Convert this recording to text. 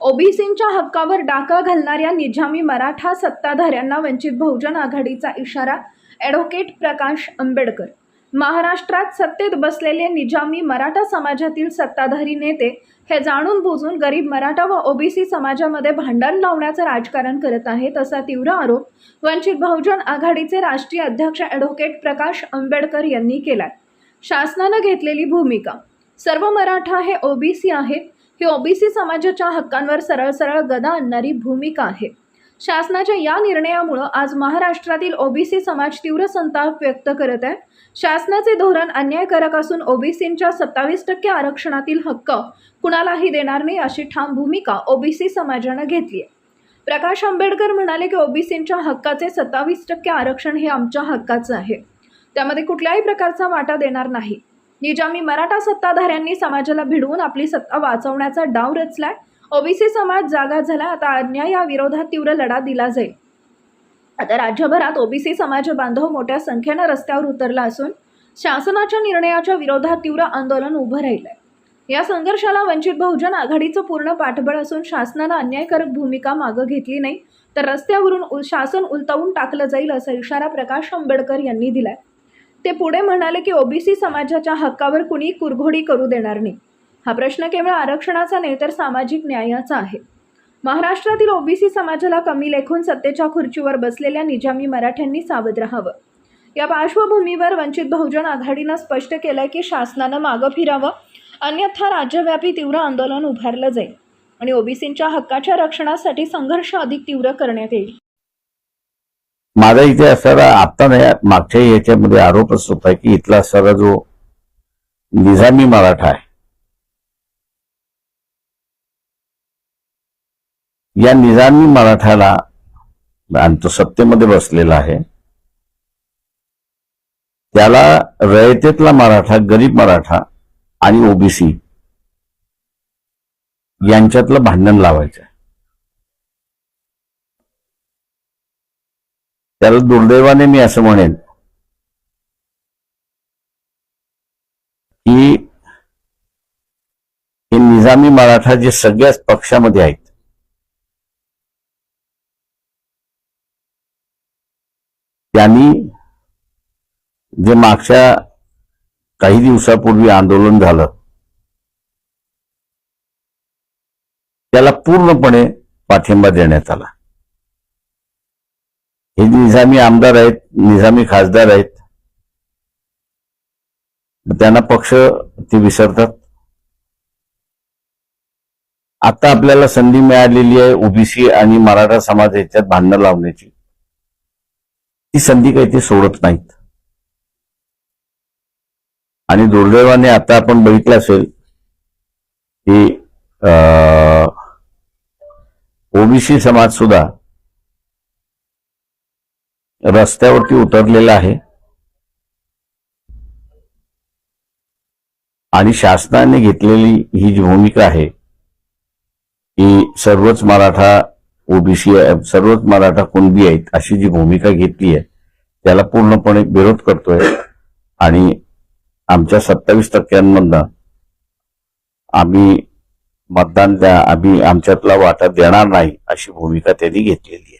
ओबीसींच्या हक्कावर डाका घालणाऱ्या निजामी मराठा सत्ताधाऱ्यांना वंचित बहुजन आघाडीचा इशारा ॲडव्होकेट प्रकाश आंबेडकर. महाराष्ट्रात सत्तेत बसलेले निजामी मराठा समाजातील सत्ताधारी नेते हे जाणून बुजून गरीब मराठा व ओबीसी समाजामध्ये भांडण लावण्याचं राजकारण करत आहेत असा तीव्र आरोप वंचित बहुजन आघाडीचे राष्ट्रीय अध्यक्ष ॲडव्होकेट प्रकाश आंबेडकर यांनी केलाय. शासनानं घेतलेली भूमिका सर्व मराठा हे ओबीसी आहेत ही ओबीसी समाजाच्या हक्कांवर सरळ सरळ गदा आणणारी भूमिका आहे. शासनाच्या या निर्णयामुळं आज महाराष्ट्रातील ओबीसी समाज तीव्र संताप व्यक्त करत आहे. शासनाचे धोरण अन्यायकारक असून ओबीसींच्या सत्तावीस टक्के आरक्षणातील हक्क कुणालाही देणार नाही अशी ठाम भूमिका ओबीसी समाजानं घेतली आहे. प्रकाश आंबेडकर म्हणाले की ओबीसींच्या हक्काचे सत्तावीस टक्के आरक्षण हे आमच्या हक्काचं आहे. त्यामध्ये कुठल्याही प्रकारचा वाटा देणार नाही. निजामी मराठा सत्ताधाऱ्यांनी समाजाला भिडवून आपली सत्ता वाचवण्याचा डाव रचलाय ओबीसी समाज जागा झाला आता अन्याय या विरोधात तीव्र लढा दिला जाईल. आता राज्यभरात ओबीसी समाज बांधव मोठ्या संख्येनं रस्त्यावर उतरला असून शासनाच्या निर्णयाच्या विरोधात तीव्र आंदोलन उभं राहिलंय. या संघर्षाला वंचित बहुजन आघाडीचं पूर्ण पाठबळ असून शासनानं अन्यायकारक भूमिका मागं घेतली नाही तर रस्त्यावरून उल- शासन उलटवून टाकलं जाईल असा इशारा प्रकाश आंबेडकर यांनी दिलाय. ते पुढे म्हणाले की ओबीसी समाजाच्या हक्कावर कुणी कुरघोडी करू देणार नाही. हा प्रश्न केवळ आरक्षणाचा नाही तर सामाजिक न्यायाचा आहे. महाराष्ट्रातील ओबीसी समाजाला कमी लेखून सत्तेच्या खुर्चीवर बसलेल्या निजामी मराठ्यांनी सावध राहावं. या पार्श्वभूमीवर वंचित बहुजन आघाडीनं स्पष्ट केलंय की शासनानं मागं फिरावं अन्यथा राज्यव्यापी तीव्र आंदोलन उभारलं जाईल आणि ओबीसींच्या हक्काच्या रक्षणासाठी संघर्ष अधिक तीव्र करण्यात येईल. माझा इथे असणारा आता नाही मागच्या याच्यामध्ये आरोपच होता की इथला असणारा जो निजामी मराठा आहे या निजामी मराठाला आणि तो सत्तेमध्ये बसलेला आहे. त्याला रयतेतला मराठा गरीब मराठा आणि ओबीसी यांच्यातलं भांडण लावायचं त्याला दुर्दैवाने मी असं म्हणेन की हे निजामी मराठा जे सगळ्याच पक्षामध्ये आहेत त्यांनी जे मागच्या काही दिवसापूर्वी आंदोलन झालं त्याला पूर्णपणे पाठिंबा देण्यात आला. हे निजामी आमदार आहेत निजामी खासदार आहेत. त्यांना पक्ष ते विसरतात. आता आपल्याला संधी मिळालेली आहे ओबीसी आणि मराठा समाज याच्यात भांडणं लावण्याची. ती संधी काही ते सोडत नाहीत. आणि दुर्दैवाने आता आपण बघितलं असेल की ओबीसी समाज सुद्धा रस्त्यावरती उतरलेला आहे. आणि शासनाने घेतलेली ही जी भूमिका आहे की सर्वच मराठा ओबीसी सर्वच मराठा कुणबी आहेत अशी जी भूमिका घेतली आहे त्याला पूर्णपणे विरोध करतोय. आणि आमच्या सत्तावीस टक्क्यांमधनं आम्ही मतदान द्या आम्ही आमच्यातला वाटा देणार नाही अशी भूमिका त्यांनी घेतलेली आहे.